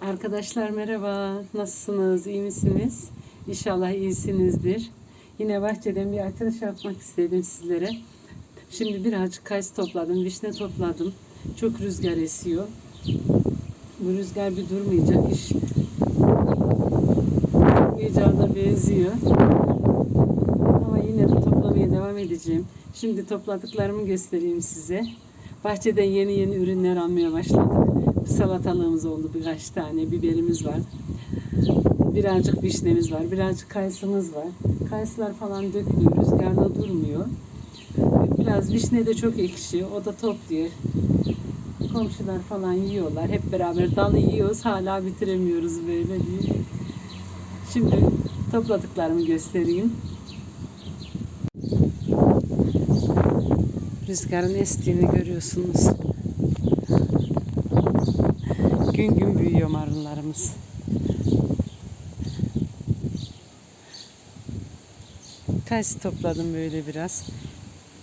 Arkadaşlar merhaba. Nasılsınız? İyi misiniz? İnşallah iyisinizdir. Yine bahçeden bir arkadaş yapmak istedim sizlere. Şimdi birazcık kayısı topladım, vişne topladım. Çok rüzgar esiyor. Bu rüzgar bir durmayacak iş. Durmayacağına benziyor. Ama yine de toplamaya devam edeceğim. Şimdi topladıklarımı göstereyim size. Bahçeden yeni yeni ürünler almaya başladık. Salatalığımız oldu birkaç tane, biberimiz var. Birazcık vişnemiz var, birazcık kayısımız var. Kayısılar falan dökülüyor, rüzgarda durmuyor. Biraz vişne de çok ekşi, o da topluyor. Komşular falan yiyorlar, hep beraber dalı yiyoruz, hala bitiremiyoruz böyle diye. Şimdi topladıklarımı göstereyim. Rüzgarın estiğini görüyorsunuz. Gün gün büyüyor marullarımız. Kayısı topladım böyle biraz.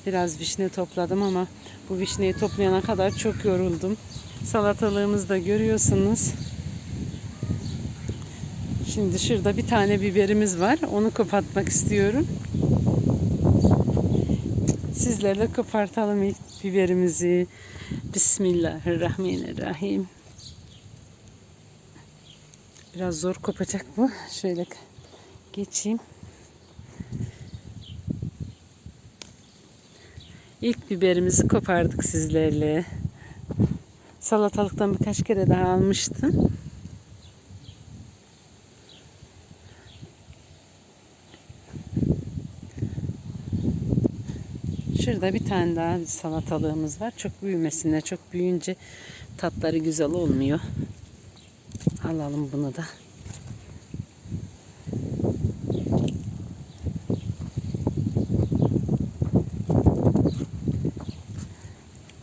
Biraz vişne topladım ama bu vişneyi toplayana kadar çok yoruldum. Salatalığımızı da görüyorsunuz. Şimdi şurada bir tane biberimiz var. Onu kopartmak istiyorum. Sizlerle kopartalım ilk biberimizi. Bismillahirrahmanirrahim. Biraz zor kopacak bu. Şöyle geçeyim. İlk biberimizi kopardık sizlerle. Salatalıktan birkaç kere daha almıştım. Şurada bir tane daha salatalığımız var. Çok büyümesine, çok büyüyünce tatları güzel olmuyor. Alalım bunu da.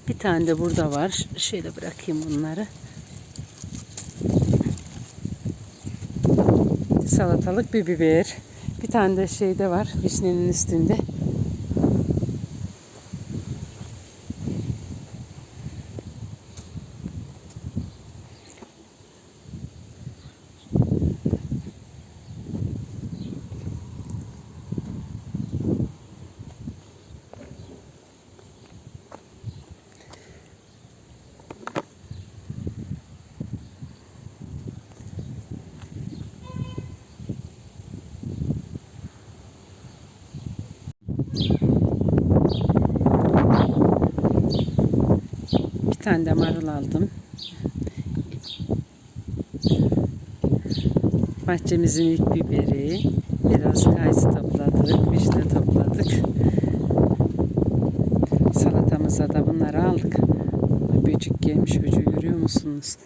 Bir tane de burada var. Şöyle bırakayım bunları. Salatalık bir biber. Bir tane de şeyde var vişnenin üstünde. Tane de marul aldım. Bahçemizin ilk biberi. Biraz kayısı topladık, vişne topladık. Salatamıza da bunları aldık. Böcük gelmiş, böcüğü görüyor musunuz?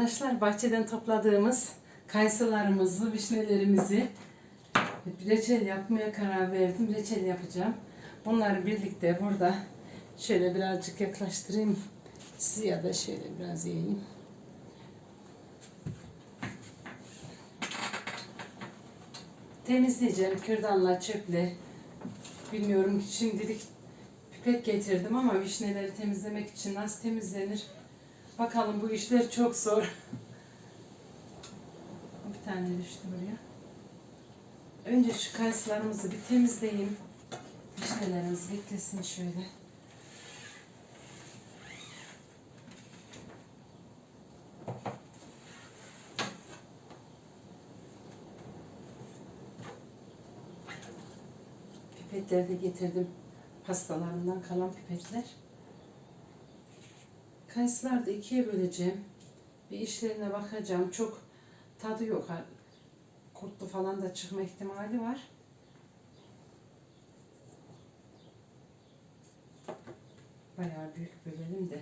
Arkadaşlar bahçeden topladığımız kayısılarımızı, vişnelerimizi reçel yapmaya karar verdim. Reçel yapacağım. Bunları birlikte burada şöyle birazcık yaklaştırayım. Sizi ya da şöyle biraz yiyeyim. Temizleyeceğim kürdanla, çöple. Bilmiyorum şimdilik pipet getirdim ama vişneleri temizlemek için nasıl temizlenir? Bakalım bu işler çok zor. Bir tane düştü buraya. Önce şu kayısılarımızı bir temizleyeyim. Vişnelerimiz beklesin şöyle. Pipetleri de getirdim. Pastalarından kalan pipetler. Kayısıları da ikiye böleceğim. Bir işlerine bakacağım. Çok tadı yok. Kurtlu falan da çıkma ihtimali var. Bayağı büyük bölelim de.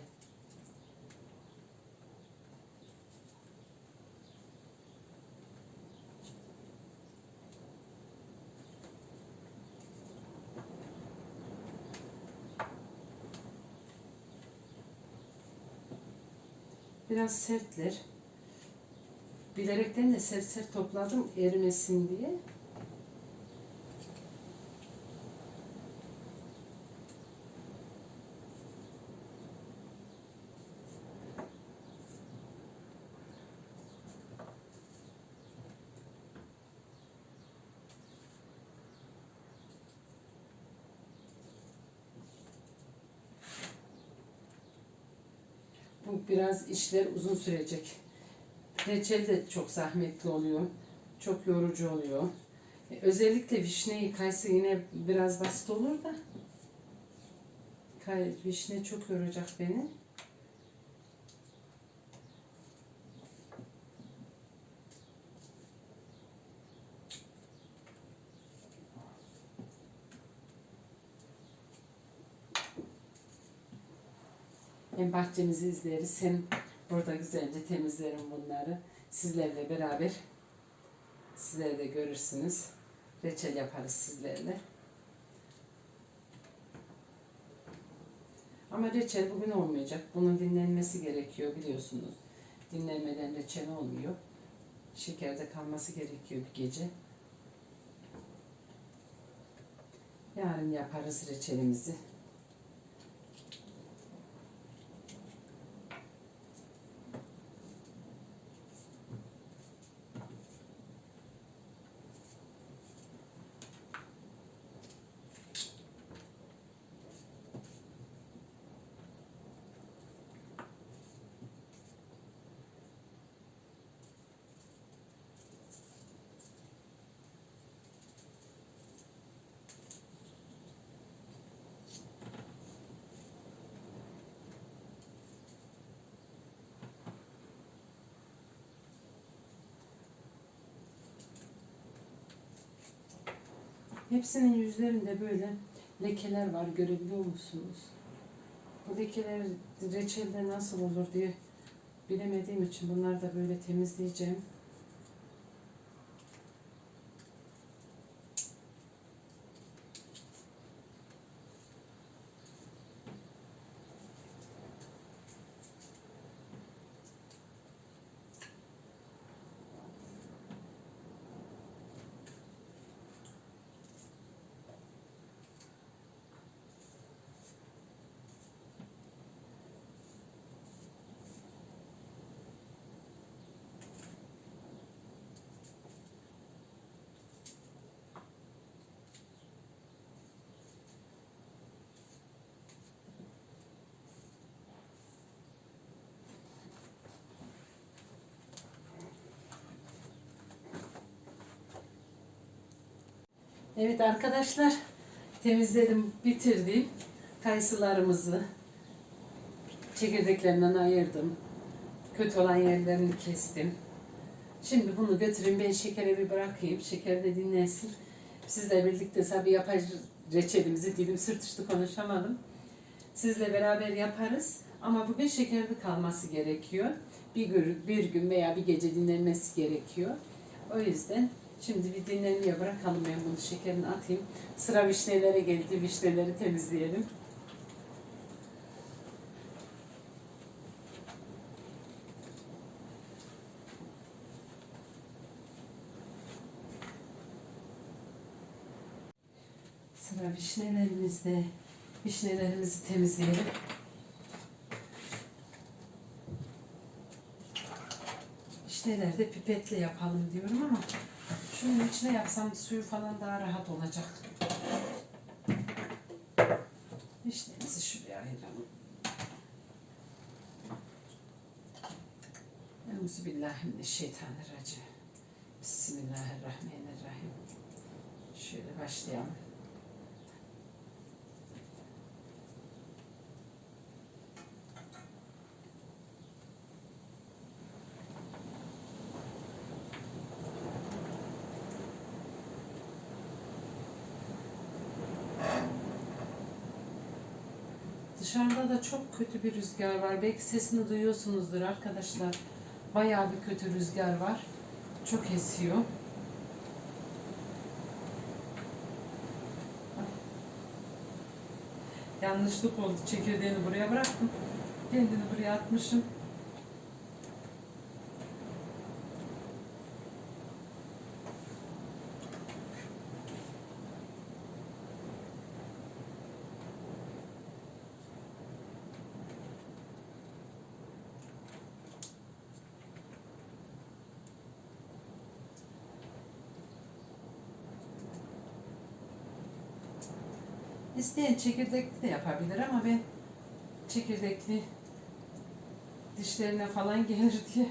Biraz sertler. Bilerekten de sert sert topladım erimesin diye. Bu biraz işler uzun sürecek. Reçel de çok zahmetli oluyor. Çok yorucu oluyor. E, Özellikle vişne yıkaysa yine biraz basit olur da. Vişne çok yoracak beni. Hem bahçemizi izleriz hem burada güzelce temizlerim bunları. Sizlerle beraber sizler de görürsünüz. Reçel yaparız sizlerle. Ama reçel bugün olmayacak. Bunun dinlenmesi gerekiyor biliyorsunuz. Dinlenmeden reçel olmuyor. Şekerde kalması gerekiyor bir gece. Yarın yaparız reçelimizi. Hepsinin yüzlerinde böyle lekeler var görebiliyor musunuz? Bu lekeler reçelde nasıl olur diye bilemediğim için bunları da böyle temizleyeceğim. Evet arkadaşlar temizledim, bitirdim. Kayısılarımızı çekirdeklerinden ayırdım. Kötü olan yerlerini kestim. Şimdi bunu götüreyim ben şekere bir bırakayım. Şeker de dinlensin. Sizle birlikte tabii yapar reçelimizi dilim sırtıştı konuşamadım. Sizle beraber yaparız. Ama bugün şekerli kalması gerekiyor. Bir gün, bir gün veya bir gece dinlenmesi gerekiyor. O yüzden şimdi bir dinlenmeye bırakalım ben bunu şekerini atayım. Sıra vişnelere geldi. Vişneleri temizleyelim. Sıra vişnelerimizde. Vişnelerimizi temizleyelim. Vişneleri pipetle yapalım diyorum ama şunun içine yapsam suyu falan daha rahat olacak. Vişnemizi şuraya ayıralım. Euzubillahimineşşeytanirracim. Bismillahirrahmanirrahim. Şöyle başlayalım. Dışarıda da çok kötü bir rüzgar var. Belki sesini duyuyorsunuzdur arkadaşlar. Bayağı bir kötü rüzgar var. Çok esiyor. Yanlışlık oldu. Çekirdeğini buraya bıraktım. Kendini buraya atmışım. İsteyen çekirdekli de yapabilir ama ben çekirdekli dişlerine falan gelir diye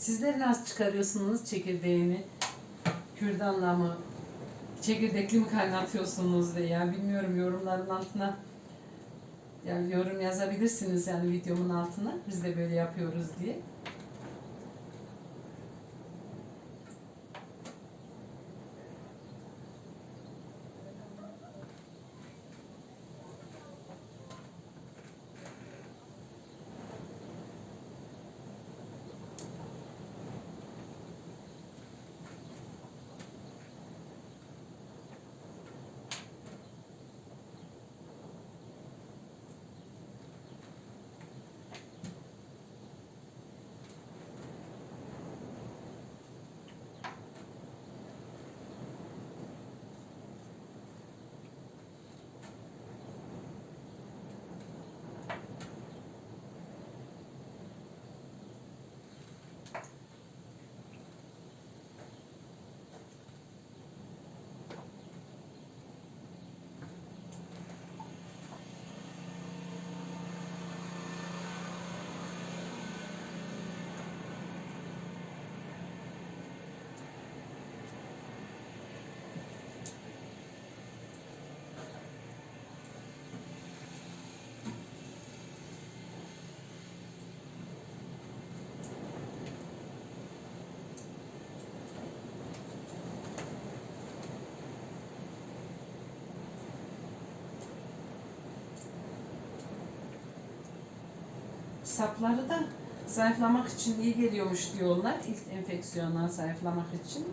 Sizler nasıl çıkarıyorsunuz çekirdeğini? Kürdanla mı? Çekirdekli mi kaynatıyorsunuz veya bilmiyorum yorumların altına yani yorum yazabilirsiniz yani videomun altına. Biz de böyle yapıyoruz diye. Sapları da zayıflamak için iyi geliyormuş diyorlar. İlk enfeksiyondan zayıflamak için.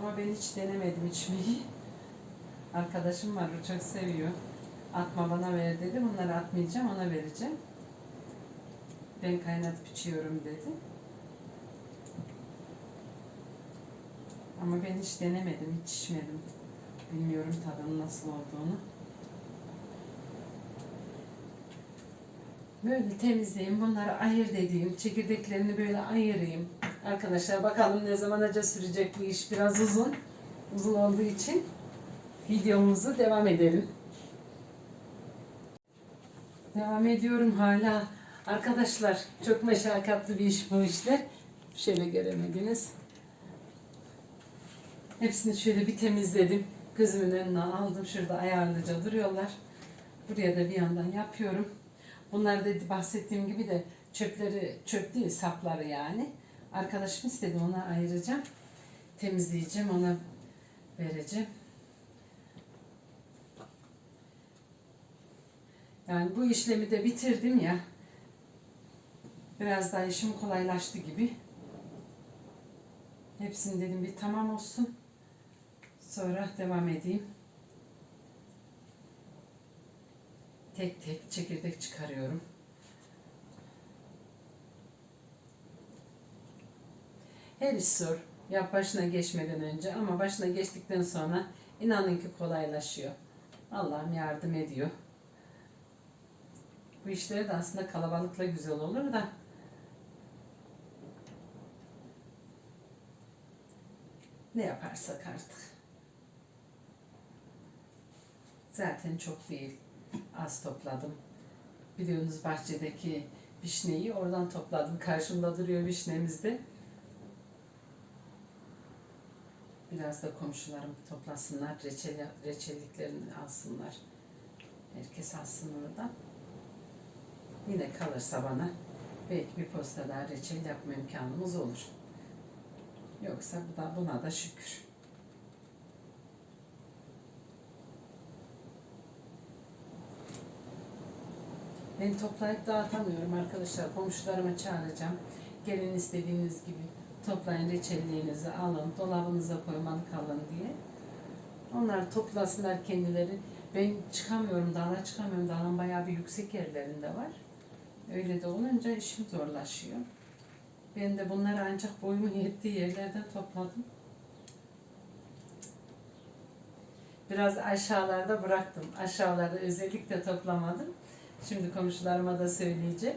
Ama ben hiç denemedim içmeyi. Arkadaşım var, o çok seviyor. Atma bana ver dedi. Bunları atmayacağım, ona vereceğim. Ben kaynatıp içiyorum dedi. Ama ben hiç denemedim, hiç içmedim. Bilmiyorum tadının nasıl olduğunu. Böyle temizleyeyim, bunları ayır dediğim, çekirdeklerini böyle ayırayım. Arkadaşlar bakalım ne zaman acı sürecek bu iş biraz uzun. Uzun olduğu için videomuzu devam edelim. Devam ediyorum hala. Arkadaşlar çok meşakkatli bir iş bu işler. Şöyle göremediniz. Hepsini şöyle bir temizledim. Gözümün önüne aldım. Şurada ayarlıca duruyorlar. Buraya da bir yandan yapıyorum. Bunlar da bahsettiğim gibi de çöpleri, çöp değil sapları yani. Arkadaşım istedi ona ayıracağım. Temizleyeceğim ona vereceğim. Yani bu işlemi de bitirdim ya. Biraz daha işim kolaylaştı gibi. Hepsini dedim bir tamam olsun. Sonra devam edeyim. Tek tek çekirdek çıkarıyorum. Her iş zor. Yap başına geçmeden önce ama başına geçtikten sonra inanın ki kolaylaşıyor. Allah'ım yardım ediyor. Bu işleri de aslında kalabalıkla güzel olur da ne yaparsak artık. Zaten çok değil. Az topladım. Biliyorsunuz bahçedeki vişneyi oradan topladım. Karşımda duruyor vişnemiz de. Biraz da komşularım toplasınlar, reçel, reçelliklerini alsınlar. Herkes alsın oradan. Yine kalırsa bana belki bir posta daha reçel yapma imkanımız olur. Yoksa bu da buna da şükür. Ben toplayıp dağıtamıyorum arkadaşlar. Komşularıma çağıracağım. Gelin istediğiniz gibi toplayın reçelliğinizi alın. Dolabınıza koyman kalın diye. Onlar toplasınlar kendileri. Ben çıkamıyorum, dağına çıkamıyorum. Dağın bayağı bir yüksek yerlerinde var. Öyle de olunca işim zorlaşıyor. Ben de bunları ancak boyumun yettiği yerlerden topladım. Biraz aşağılarda bıraktım. Aşağılarda özellikle toplamadım. Şimdi komşularıma da söyleyeceğim.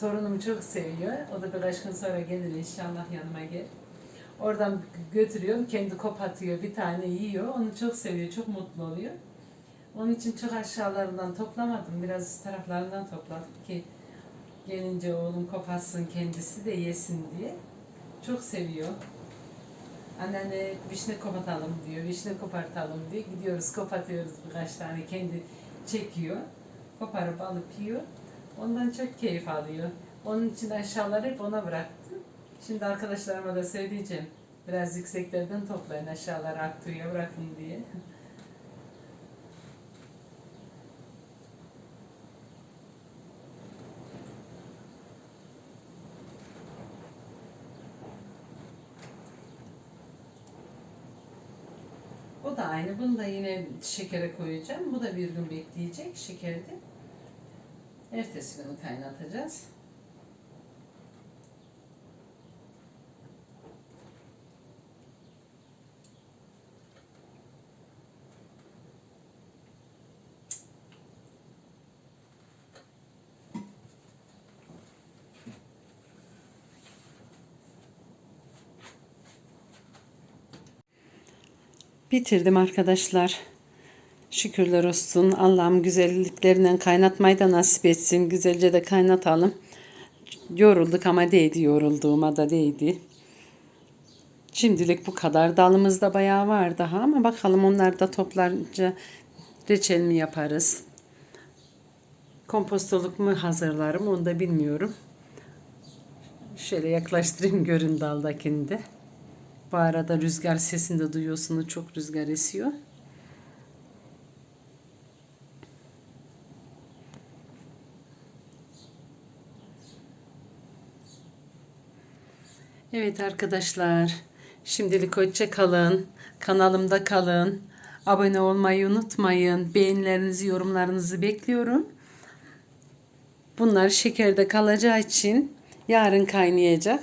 Torunum çok seviyor. O da birkaç gün sonra gelir inşallah yanıma gel. Oradan götürüyorum. Kendi kopatıyor. Bir tane yiyor. Onu çok seviyor. Çok mutlu oluyor. Onun için çok aşağılarından toplamadım. Biraz üst taraflarından topladım ki gelince oğlum kopatsın kendisi de yesin diye. Çok seviyor. Anneanne vişne kopartalım diyor, vişne kopartalım diye gidiyoruz kopartıyoruz birkaç tane kendi çekiyor. Koparıp alıp yiyor. Ondan çok keyif alıyor. Onun için aşağıları hep ona bıraktım. Şimdi arkadaşlarıma da söyleyeceğim. Biraz yükseklerden toplayın aşağıları aktıya bırakın diye. O da aynı. Bunu da yine şekere koyacağım. Bu da bir gün bekleyecek şekerde. Ertesi günü kaynatacağız. Bitirdim arkadaşlar. Şükürler olsun. Allah'ım güzelliklerinden kaynatmayı da nasip etsin. Güzelce de kaynatalım. Yorulduk ama değdi. Yorulduğuma da değdi. Şimdilik bu kadar. Dalımızda bayağı var daha ama bakalım onlar da toplarca reçel mi yaparız? Kompostoluk mu hazırlarım onu da bilmiyorum. Şöyle yaklaştırayım görün daldakini de. Bu arada rüzgar sesini de duyuyorsunuz. Çok rüzgar esiyor. Evet arkadaşlar. Şimdilik hoşça kalın. Kanalımda kalın. Abone olmayı unutmayın. Beğenilerinizi, yorumlarınızı bekliyorum. Bunlar şekerde kalacağı için yarın kaynayacak.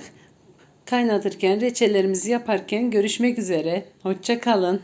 Kaynatırken, reçellerimizi yaparken görüşmek üzere. Hoşça kalın.